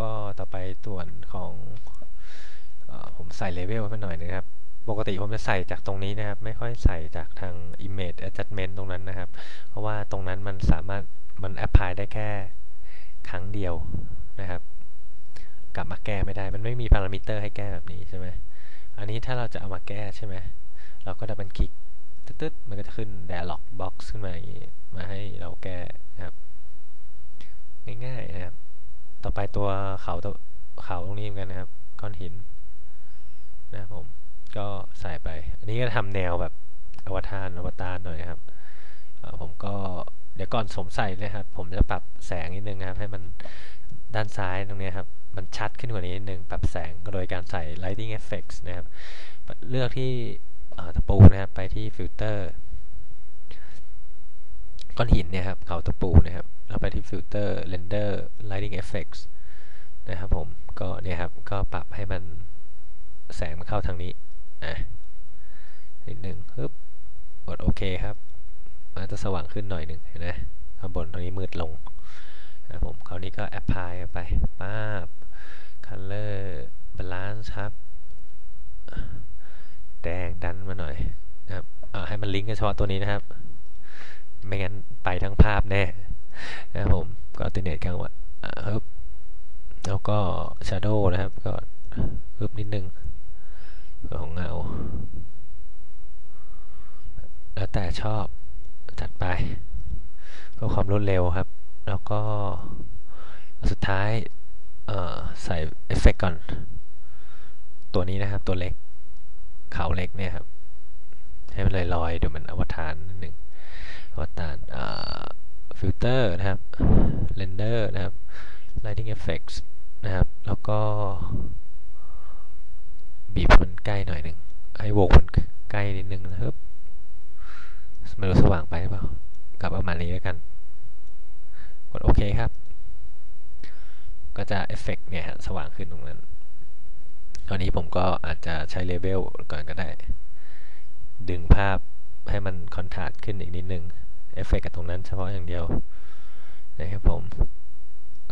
ก็ต่อไปส่วนของอผมใส่เลเวลไปหน่อยนะครับ ปกติผมจะใส่จากตรงนี้นะครับ ไม่ค่อยใส่จากทาง image adjustment ตรงนั้นนะครับ เพราะว่าตรงนั้นมันสามารถมัน apply ได้แค่ครั้งเดียวนะครับ กลับมาแก้ไม่ได้ มันไม่มีพารามิเตอร์ให้แก้แบบนี้ใช่ไหมอันนี้ถ้าเราจะเอามาแก้ใช่ไหมเราก็ดับเบิลคลิกตึ๊ดๆมันก็จะขึ้น dialog box ขึ้นมาอย่างนี้มาให้เราแก้นะครับ ง่ายๆนะครับ ต่อไปตัวเขาตัวเขาตรงนี้เหมือนกันนะครับ ก้อนหินนะครับผม ก็ใส่ไป อันนี้ก็ทำแนวแบบอวตารอวตารหน่อยครับผมก็เดี๋ยวก่อนสมใส่นะครับ ผมจะปรับแสงนิดนึงนะครับ ให้มันด้านซ้ายตรงนี้ครับ มันชัดขึ้นกว่านี้นิดนึง ปรับแสงโดยการใส่ lighting effects นะครับ เลือกที่ตะปูนะครับ ไปที่ฟิลเตอร์ ก้อนหินเนี่ยครับเขาตะปูนะครับแล้วไปที่ฟิลเตอร์ render lighting effects นะครับผมก็เนี่ยครับก็ปรับให้มันแสงมันเข้าทางนี้อะนิดหนึ่งปึ๊บกดโอเคครับมันจะสว่างขึ้นหน่อยหนึ่งเห็นไหมข้างบนตรงนี้มืดลงนะครับผมคราวนี้ก็ apply ไปป๊าบ color balance ครับ แดงดันมาหน่อยนะครับเอาให้มันลิงก์กับเฉพาะตัวนี้นะครับ ไม่งั้นไปทั้งภาพแน่นะครับผมก็อัลเทอร์เนทกันว่าฮึบแล้วก็ shadow นะครับ ก็ฮึบนิดนึงของเงา แล้วแต่ชอบจัดไปเพื่อความรวดเร็วครับ แล้วก็สุดท้ายใส่เอฟเฟกก่อน ตัวนี้นะครับ ตัวเล็ก เขาเล็กเนี่ยครับ ให้มันลอยลอยๆเดี๋ยวมันอวตารนิดนึง อวตารฟิลเตอร์นะครับเรนเดอร์นะครับ lighting effects นะครับ แล้วก็ บีบมันใกล้หน่อยหนึ่งให้วงมันใกล้นิดนึงนะครับไม่รู้สว่างไปหรือเปล่ากลับประมาณนี้แล้วกัน กดโอเคครับ ก็จะเอฟเฟกเนี่ยสว่างขึ้นตรงนั้น ตอนนี้ผมก็อาจจะใช้เลเวลก่อนก็ได้ ดึงภาพ ให้มันคอนทราสต์ขึ้นอีกนิดนึงเอฟเฟกกับตรงนั้นเฉพาะอย่างเดียวนะครับผม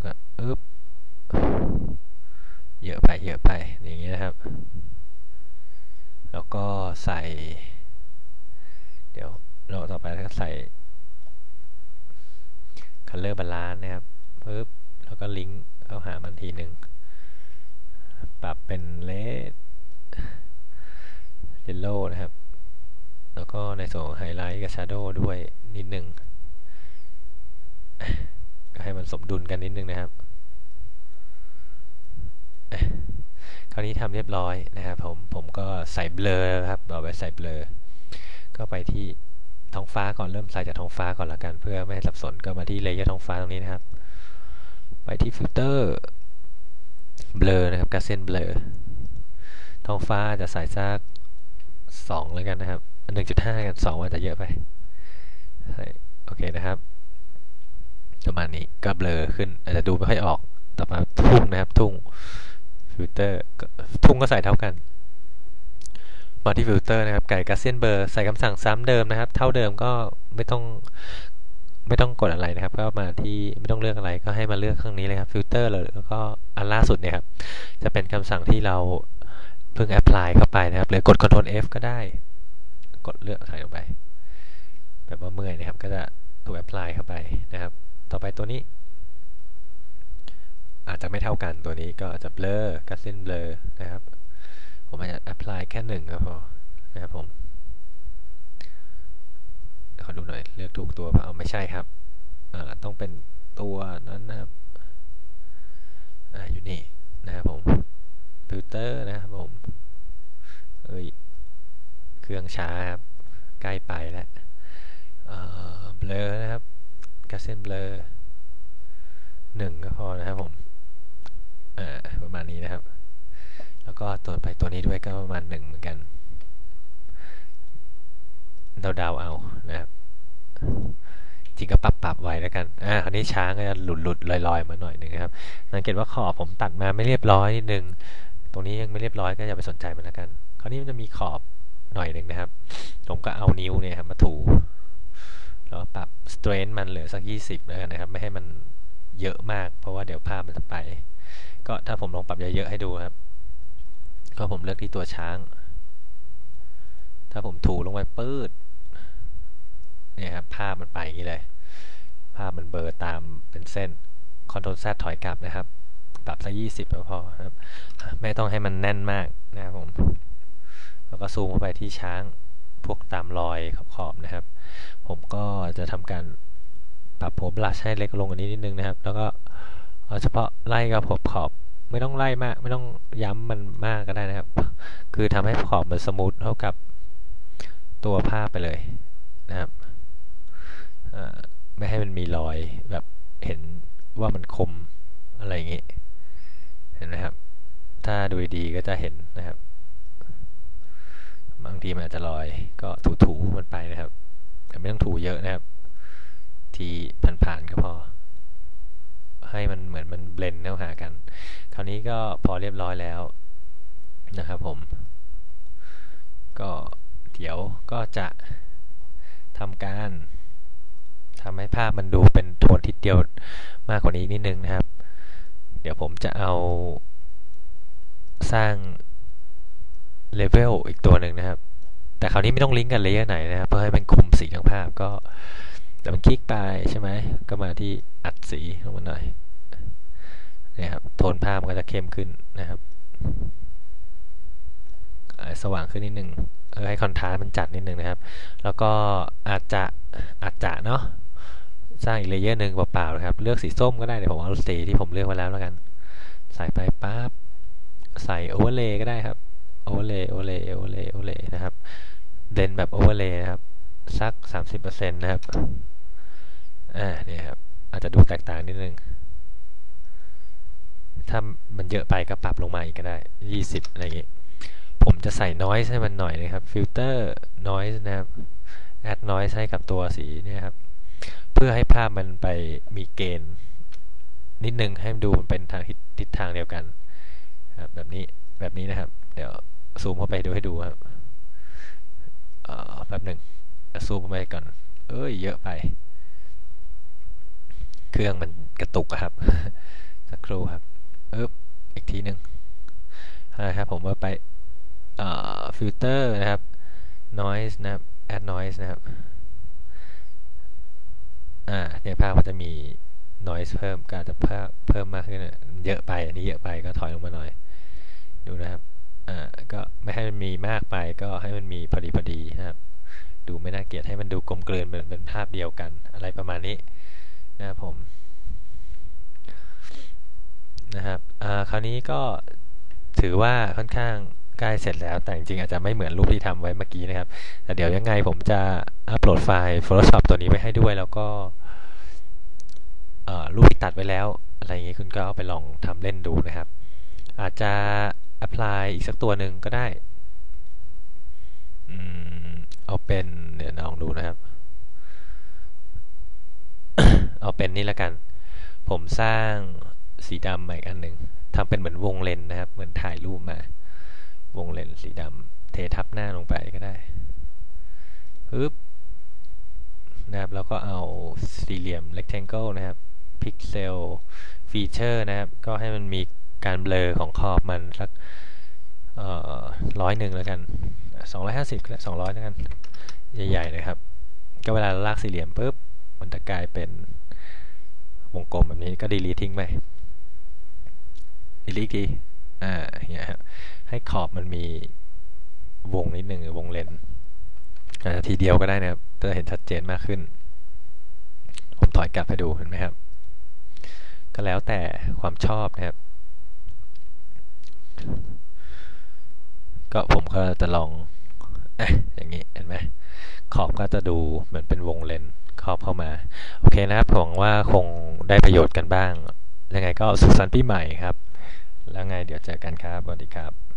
ก็อึ๊บเยอะไปเยอะไปอย่างนี้นะครับ แล้วก็ใส่ เดี๋ยวเราต่อไปก็ใส่ color balance นะครับปึ๊บแล้วก็ลิงก์เข้าหามันทีหนึ่งปรับเป็น red yellow นะครับ แล้วก็ในส่วนไฮไลท์กับ shadow ด้วยนิดหนึ่งก็ให้มันสมดุลกันนิดนึงนะครับ คราวนี้ทำเรียบร้อยนะครับผม ผมก็ใส่เบลอครับต่อไปใส่เบลอ ก็ไปที่ท้องฟ้าก่อนเริ่มใส่จากท้องฟ้าก่อนละกัน เพื่อไม่ให้สับสนก็มาที่เลเยอร์ท้องฟ้าตรงนี้นะครับ ไปที่ฟิลเตอร์เบลอนะครับกาเซนเบลอท้องฟ้าจะใส่สักสองเลยกันนะครับ หนึ่งจุดห้ากันสองอาจจะเยอะไปโอเคนะครับ ประมาณนี้ก็เบลอขึ้น อาจจะดูไม่ค่อยออก ต่อมาทุ่งนะครับ ทุ่งฟิลเตอร์ทุ่งก็ใส่เท่ากัน มาที่ฟิลเตอร์นะครับ ไก่กาเซียนเบอร์ใส่คำสั่งซ้ำเดิมนะครับ เท่าเดิมก็ไม่ต้องไม่ต้องกดอะไรนะครับ ก็มาที่ไม่ต้องเลือกอะไรก็ให้มาเลือกข้างนี้เลยครับฟิลเตอร์เลยแล้วก็อันล่าสุดเนี่ยครับ จะเป็นคำสั่งที่เราเพิ่งแอพพลายเข้าไปนะครับหรือกด Ctrl F ก็ได้ กดเลือกใส่ลงไป แบบว่าเมื่อยนะครับ ก็จะถูกแอพพลายเข้าไปนะครับ ต่อไปตัวนี้ อาจจะไม่เท่ากันตัวนี้ก็จะเบลอกัสเซนเบลอนะครับ ผมอาจจะ apply แค่หนึ่งก็พอนะครับผมขอดูหน่อยเลือกถูกตัวเปล่าเอาไม่ใช่ครับต้องเป็นตัวนั้นนะครับอ่าอยู่นี่นะครับผมฟิลเตอร์นะครับผมเอ้ย รื่อง ช้าครับ ใกล้ไปแล้วเบลอนะครับกัสเซนเบลอหนึ่งก็พอนะครับผมประมาณนี้นะครับ แล้วก็ตัวไปตัวนี้ด้วยก็ประมาณหนึ่งเหมือนกันเดาๆเอานะครับจริงก็ปรับปรับไว้แล้วกันอ่าคราวนี้ช้างก็จะหลุดหลุดลอยลอยมาหน่อยหนึ่งครับสังเกตว่าขอบผมตัดมาไม่เรียบร้อยนิดนึงตรงนี้ยังไม่เรียบร้อยก็อย่าไปสนใจมันแล้วกัน คราวนี้มันจะมีขอบ หน่อยหนึ่งนะครับ ผมก็เอานิ้วเนี่ยครับมาถูแล้วปรับ strength มันเหลือสักยี่สิบแล้วกันนะครับ ไม่ให้มันเยอะมาก เพราะว่าเดี๋ยวภาพมันจะไป ก็ถ้าผมลองปรับเยอะๆให้ดูครับ ก็ผมเลือกที่ตัวช้าง ถ้าผมถูลงไปปืดเนี่ยครับภาพมันไปอย่างนี้เลย ภาพมันเบอร์ตามเป็นเส้นคอนโทรลแซถอยกลับนะครับ ปรับสักยี่สิบก็พอครับ ไม่ต้องให้มันแน่นมากนะครับผม แล้วก็ซูมเข้าไปที่ช้างพวกตามรอยขอบๆนะครับ ผมก็จะทำการปรับผมบลัชให้เล็กลงกว่านี้นิดนึงนะครับ แล้วก็เอาเฉพาะไล่กับขอบขอบไม่ต้องไล่มาก ไม่ต้องย้ำมันมากก็ได้นะครับ คือทำให้ขอบมันสมูทเท่ากับตัวภาพไปเลยนะครับไม่ให้มันมีรอยแบบเห็นว่ามันคมอะไรอย่างนี้เห็นไหมครับ ถ้าดูดีก็จะเห็นนะครับ บางทีมันอาจจะลอยก็ถูๆมันไปนะครับ แต่ไม่ต้องถูเยอะนะครับ ทีผ่านๆก็พอ ให้มันเหมือนมันเบลนเข้าหากัน คราวนี้ก็พอเรียบร้อยแล้วนะครับผม ก็เดี๋ยวก็จะทำการทำให้ภาพมันดูเป็นโทนทิศเดียวมากกว่านี้นิดนึงนะครับ เดี๋ยวผมจะเอาสร้าง เลเวลอีกตัวหนึ่งนะครับ แต่คราวนี้ไม่ต้องลิงก์กันเลเยอร์ไหนนะครับ เพื่อให้มันคุมสีทั้งภาพก็แต่มันคลิกไปใช่ไหม ก็มาที่อัดสีลงมาหน่อยนี่ครับโทนภาพมันก็จะเข้มขึ้นนะครับ สว่างขึ้นนิดนึงเออให้คอนทราสต์มันจัดนิดนึงนะครับ แล้วก็อาจจะอาจจะเนาะสร้างอีกเลเยอร์หนึ่งเปล่าๆนะครับ เลือกสีส้มก็ได้เดี๋ยวผมเอาสีที่ผมเลือกไว้แล้วแล้วกัน ใส่ไปปั๊บใส่โอเวอร์เลย์ก็ได้ครับ โอเวอร์เลย์โอเวอร์เลย์โอเวอร์เลย์โอเวอร์เลย์นะครับเดนแบบโอเวอร์เลย์นะครับสักสามสิบเปอร์เซ็นต์นะครับอ่าเนี่ยครับอาจจะดูแตกต่างนิดนึงถ้ามันเยอะไปก็ปรับลงมาอีกก็ได้ยี่สิบอะไรอย่างงี้ ผมจะใส่น้อยให้มันหน่อยนะครับฟิลเตอร์น้อยนะครับแอดน้อยให้กับตัวสีเนี่ยครับ เพื่อให้ภาพมันไปมีเกณฑ์นิดนึงให้มันดูมันเป็นทางทิศทางเดียวกันครับแบบนี้ แบบนี้นะครับ เดี๋ยว ซูมเข้าไปดูให้ดูครับแป๊บหนึ่งซูมเข้าไปก่อน เอ้ยเยอะไป เครื่องมันกระตุกครับ สักครู่ครับเอ๊บอีกทีหนึ่งนะครับผมว่าไปฟิลเตอร์นะครับ noise นะครับ add noise นะครับอ่าเนี่ยภาพก็จะมี noise เพิ่มก็จะเพิ่มเพิ่มมากขึ้นเยอะไปอันนี้เยอะไปก็ถอยลงมาหน่อย ดูนะครับอ่า ก็ไม่ให้มันมีมากไปก็ให้มันมีพอดีพอดีนะครับ ดูไม่น่าเกลียดให้มันดูกลมกลืนเป็นเป็นภาพเดียวกัน อะไรประมาณนี้นะครับผมนะครับอ่าคราวนี้ก็ถือว่าค่อนข้างใกล้เสร็จแล้ว แต่จริงๆอาจจะไม่เหมือนรูปที่ทำไว้เมื่อกี้นะครับ แต่เดี๋ยวยังไงผมจะอัปโหลดไฟล์ Photoshop ตัวนี้ไว้ให้ด้วย แล้วก็รูปที่ตัดไว้แล้ว อะไรอย่างงี้คุณก็เอาไปลองทำเล่นดูนะครับ อาจจะ apply อีกสักตัวหนึ่งก็ได้เอาเป็นเดี๋ยวลองดูนะครับ เอาเป็นนี่ละกัน ผมสร้างสีดำใหม่อันหนึ่งทำเป็นเหมือนวงเลนนะครับ เหมือนถ่ายรูปมา วงเลนสีดำเททับหน้าลงไปก็ได้ปึ๊บนะครับแล้วก็เอาสี่เหลี่ยม rectangle นะครับ pixel feature นะครับ ก็ให้มันมี การเบลอของขอบมันสักร้อยหนึ่งแล้วกันสองร้อยห้าสิบสองร้อยแล้วกัน ใหญ่ๆนะครับ ก็เวลาลากสี่เหลี่ยมปุ๊บ มันจะกลายเป็นวงกลมแบบนี้ก็ดีลีทิ้งไปดีลีทีอ่าเนี่ยครับให้ขอบมันมีวงนิดหนึ่งวงเลนทีเดียวก็ได้นะครับจะเห็นชัดเจนมากขึ้น ผมถอยกลับไปดูเห็นไหมครับ ก็แล้วแต่ความชอบนะครับ ก็ผมก็จะลองออย่างนี้เห็นไหมขอบก็จะดูเหมือนเป็นวงเลนขอบเข้ามา โอเคนะครับผมว่าคงได้ประโยชน์กันบ้าง ยังไงก็สุขสันต์ปีใหม่ครับ แล้วไงเดี๋ยวเจอกันครับสวัสดีครับ